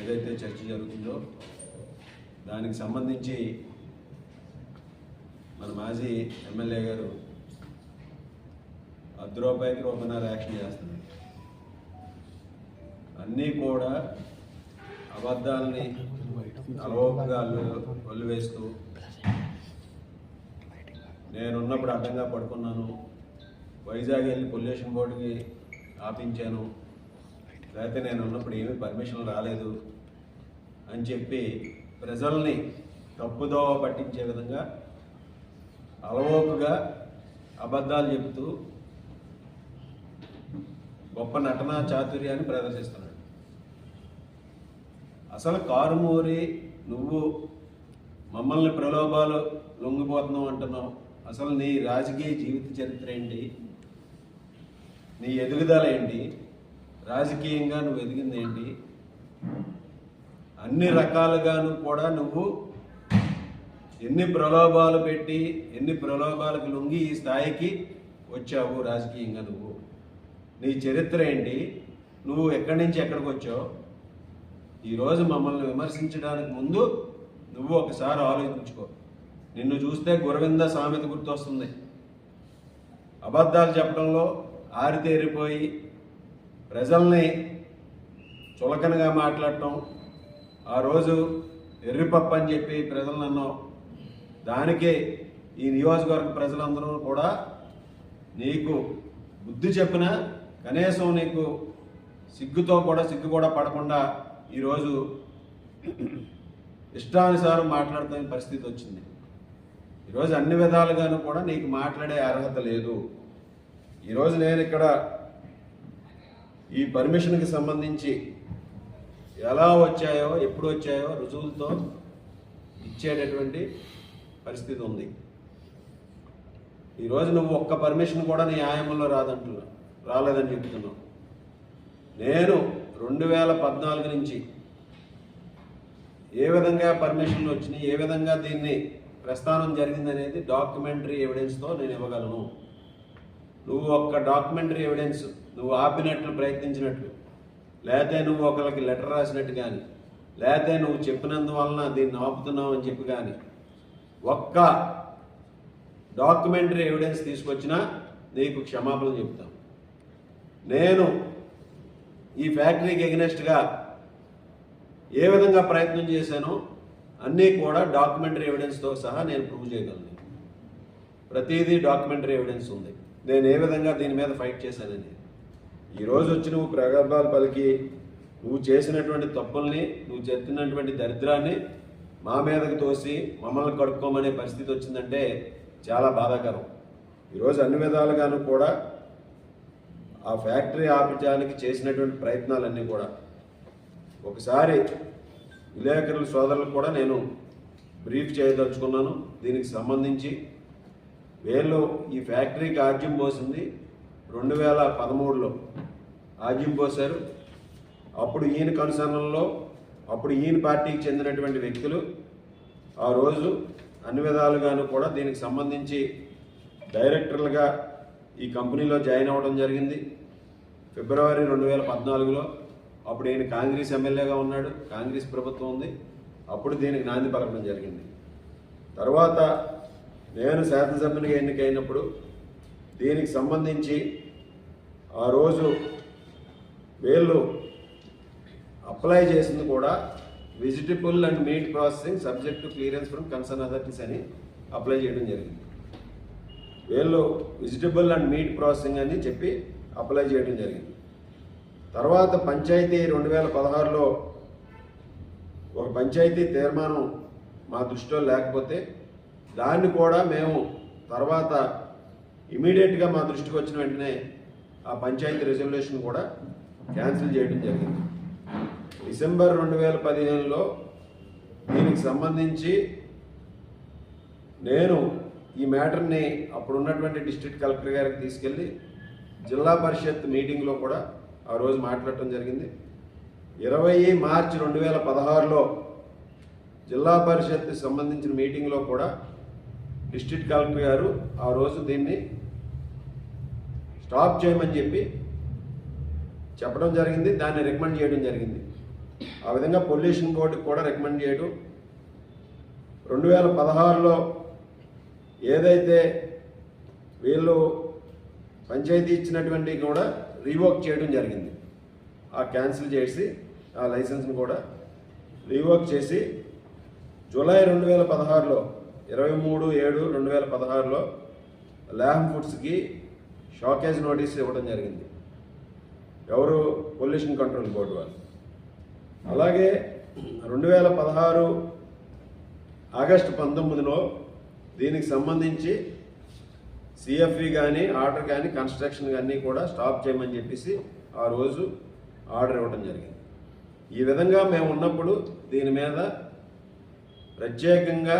ఏదైతే చర్చ జరుగుతుందో దానికి సంబంధించి మన మాజీ ఎమ్మెల్యే గారు అర్ధ రూపాయికి యాక్షన్ చేస్తున్నారు. అన్నీ కూడా అబద్ధాలని అలవోకగా ఒళ్ళు వేస్తూ నేనున్నప్పుడు అడ్డంగా పడుకున్నాను. వైజాగ్ వెళ్ళి పొల్యూషన్ బోర్డుకి ఆపించాను. లేకపోతే నేను ఉన్నప్పుడు ఏమీ పర్మిషన్ రాలేదు అని చెప్పి ప్రజల్ని తప్పుదోవ పట్టించే విధంగా అలవోకుగా అబద్ధాలు చెబుతూ గొప్ప నటనా చాతుర్యాన్ని ప్రదర్శిస్తున్నాడు. అసలు కారుమూరి నువ్వు మమ్మల్ని ప్రలోభాలు లొంగిపోతున్నావు అంటున్నావు. అసలు నీ రాజకీయ జీవిత చరిత్ర ఏంటి? నీ ఎదుగుదల ఏంటి? రాజకీయంగా నువ్వు ఎదిగింది ఏంటి? అన్ని రకాలుగాను కూడా నువ్వు ఎన్ని ప్రలోభాలు పెట్టి ఎన్ని ప్రలోభాలకు లొంగి ఈ స్థాయికి వచ్చావు రాజకీయంగా నువ్వు? నీ చరిత్ర ఏంటి? నువ్వు ఎక్కడి నుంచి ఎక్కడికి వచ్చావు? ఈరోజు మమ్మల్ని విమర్శించడానికి ముందు నువ్వు ఒకసారి ఆలోచించుకో. నిన్ను చూస్తే గురవింద సామెత గుర్తొస్తుంది. అబద్ధాలు చెప్పడంలో ఆరితేరిపోయి ప్రజల్ని చులకనగా మాట్లాడటం ఆ రోజు ఎర్రిపప్పు అని చెప్పి ప్రజలు అన్నావు దానికే ఈ నియోజకవర్గ ప్రజలందరూ కూడా నీకు బుద్ధి చెప్పిన కనీసం నీకు సిగ్గుతో కూడా సిగ్గు కూడా పడకుండా ఈరోజు ఇష్టానుసారం మాట్లాడుతున్న పరిస్థితి వచ్చింది. ఈరోజు అన్ని విధాలుగాను కూడా నీకు మాట్లాడే అర్హత లేదు. ఈరోజు నేను ఇక్కడ ఈ పర్మిషన్కి సంబంధించి ఎలా వచ్చాయో ఎప్పుడు వచ్చాయో రుజువులతో ఇచ్చేటటువంటి పరిస్థితి ఉంది. ఈరోజు నువ్వు ఒక్క పర్మిషన్ కూడా నీ ఆయంలో రాదంటున్నా రాలేదని చెప్తున్నావు. నేను రెండు వేల పద్నాలుగు నుంచి ఏ విధంగా పర్మిషన్లు వచ్చినాయి ఏ విధంగా దీన్ని ప్రస్థానం జరిగిందనేది డాక్యుమెంటరీ ఎవిడెన్స్తో నేను ఇవ్వగలను. నువ్వు ఒక్క డాక్యుమెంటరీ ఎవిడెన్స్ నువ్వు ఆపినట్లు ప్రయత్నించినట్లు. లేకపోతే నువ్వు ఒకరికి లెటర్ రాసినట్టు కానీ లేకపోతే నువ్వు చెప్పినందువలన దీన్ని ఆపుతున్నావు అని చెప్పి కానీ ఒక్క డాక్యుమెంటరీ ఎవిడెన్స్ తీసుకొచ్చినా నీకు క్షమాపణ చెప్తాం నేను ఈ ఫ్యాక్టరీకి ఎగ్నెస్ట్గా ఏ విధంగా ప్రయత్నం చేశానో అన్నీ కూడా డాక్యుమెంటరీ ఎవిడెన్స్తో సహా నేను ప్రూవ్ చేయగలను. ప్రతిదీ డాక్యుమెంటరీ ఎవిడెన్స్ ఉంది. నేను ఏ విధంగా దీని మీద ఫైట్ చేశానని ఈరోజు వచ్చి నువ్వు ప్రగల్భాలు పలికి నువ్వు చేసినటువంటి తప్పుల్ని నువ్వు చెప్తున్నటువంటి దరిద్రాన్ని మా మీదకు తోసి మమ్మల్ని కడుక్కోమనే పరిస్థితి వచ్చిందంటే చాలా బాధాకరం. ఈరోజు అన్ని విధాలుగాను కూడా ఆ ఫ్యాక్టరీ ఆపించడానికి చేసినటువంటి ప్రయత్నాలన్నీ కూడా. ఒకసారి విలేకరుల సోదరులకు కూడా నేను బ్రీఫ్ చేయదలుచుకున్నాను. దీనికి సంబంధించి వీళ్ళు ఈ ఫ్యాక్టరీకి ఆజ్యం పోసింది రెండు వేల పదమూడులో ఆజ్యం పోశారు అప్పుడు ఈయన కనుసరణలో అప్పుడు ఈయన పార్టీకి చెందినటువంటి వ్యక్తులు. ఆ రోజు అన్ని విధాలుగాను కూడా దీనికి సంబంధించి డైరెక్టర్లుగా ఈ కంపెనీలో జాయిన్ అవ్వడం జరిగింది. ఫిబ్రవరి రెండు వేల పద్నాలుగులో అప్పుడు ఈయన కాంగ్రెస్ ఎమ్మెల్యేగా ఉన్నాడు కాంగ్రెస్ ప్రభుత్వం ఉంది. అప్పుడు దీనికి నాంది పలకడం జరిగింది. తర్వాత నేను శాసనసభ్యునిగా ఎన్నికైనప్పుడు దీనికి సంబంధించి ఆ రోజు వీళ్ళు అప్లై చేసింది కూడా vegetable and meat processing subject to clearance from concern authorities అని అప్లై చేయడం జరిగింది. వీళ్ళు వెజిటబుల్ అండ్ మీట్ ప్రాసెసింగ్ అని చెప్పి అప్లై చేయడం జరిగింది. తర్వాత పంచాయతీ రెండు వేల పదహారులో ఒక పంచాయతీ తీర్మానం మా దృష్టిలో లేకపోతే దాన్ని కూడా మేము తర్వాత ఇమీడియట్గా మా దృష్టికి వచ్చిన వెంటనే ఆ పంచాయతీ రిజల్యూషన్ కూడా క్యాన్సిల్ చేయడం జరిగింది. డిసెంబర్ రెండు వేల పదిహేనులో దీనికి సంబంధించి నేను ఈ మ్యాటర్ని అప్పుడు ఉన్నటువంటి డిస్ట్రిక్ట్ కలెక్టర్ గారికి తీసుకెళ్ళి జిల్లా పరిషత్ మీటింగ్లో కూడా ఆ రోజు మాట్లాడటం జరిగింది. ఇరవై మార్చి రెండు వేల పదహారులో జిల్లా పరిషత్ సంబంధించిన మీటింగ్లో కూడా డిస్ట్రిక్ట్ కలెక్టర్ గారు ఆ రోజు దీన్ని స్టాప్ చేయమని చెప్పి చెప్పడం జరిగింది. దాన్ని రికమెండ్ చేయడం జరిగింది. ఆ విధంగా పొల్యూషన్ బోర్డుకి కూడా రికమెండ్ చేయడం. రెండు వేల పదహారులో ఏదైతే వీళ్ళు పంచాయతీ ఇచ్చినటువంటి కూడా రీవోక్ చేయడం జరిగింది. ఆ క్యాన్సిల్ చేసి ఆ లైసెన్స్ని కూడా రీవోక్ చేసి జూలై రెండు వేల పదహారులో ఇరవై మూడు ఏడు రెండు వేల పదహారులో ల్యామ్ ఫుడ్స్కి షాకేజ్ నోటీస్ ఇవ్వడం జరిగింది. ఎవరు? పొల్యూషన్ కంట్రోల్ బోర్డు వాళ్ళు. అలాగే రెండు వేల పదహారు ఆగస్టు పంతొమ్మిదిలో దీనికి సంబంధించి సిఎఫ్ఈ కానీ ఆర్డర్ కానీ కన్స్ట్రక్షన్ కానీ కూడా స్టాప్ చేయమని చెప్పేసి ఆ రోజు ఆర్డర్ ఇవ్వడం జరిగింది. ఈ విధంగా మేము ఉన్నప్పుడు దీని మీద ప్రత్యేకంగా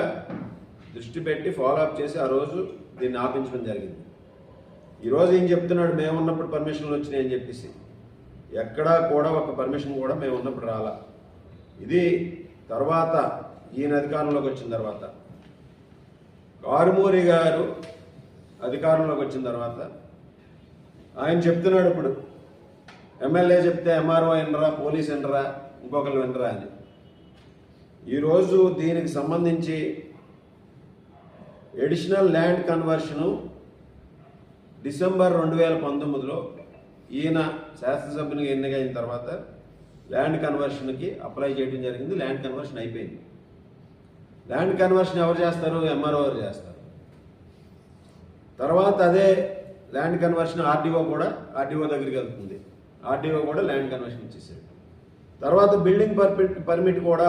దృష్టి పెట్టి ఫాలో అప్ చేసి ఆ రోజు దీన్ని ఆపించడం జరిగింది. ఈరోజు ఏం చెప్తున్నాడు? మేము ఉన్నప్పుడు పర్మిషన్లు వచ్చినాయి అని చెప్పేసి. ఎక్కడా కూడా ఒక పర్మిషన్ కూడా మేము ఉన్నప్పుడు రాలా. ఇది తర్వాత ఈయన అధికారంలోకి వచ్చిన తర్వాత. కారుమూరి గారు అధికారంలోకి వచ్చిన తర్వాత ఆయన చెప్తున్నాడు ఇప్పుడు. ఎమ్మెల్యే చెప్తే ఎంఆర్ఓ వినరా పోలీస్ వినరా ఇంకొకరు వినరా అని. ఈరోజు దీనికి సంబంధించి ఎడిషనల్ ల్యాండ్ కన్వర్షను డిసెంబర్ రెండు వేల పంతొమ్మిదిలో ఈయన శాసనసభ్యునిగా ఎన్నికైన తర్వాత ల్యాండ్ కన్వర్షన్కి అప్లై చేయడం జరిగింది. ల్యాండ్ కన్వర్షన్ అయిపోయింది. ల్యాండ్ కన్వర్షన్ ఎవరు చేస్తారు? ఎంఆర్ఓ గారు చేస్తారు. తర్వాత అదే ల్యాండ్ కన్వర్షన్ ఆర్డీఓ కూడా ఆర్డీఓ దగ్గరికి వెళ్తుంది. ఆర్డీఓ కూడా ల్యాండ్ కన్వర్షన్ ఇచ్చేసాడు తర్వాత బిల్డింగ్ పర్మిట్ పర్మిట్ కూడా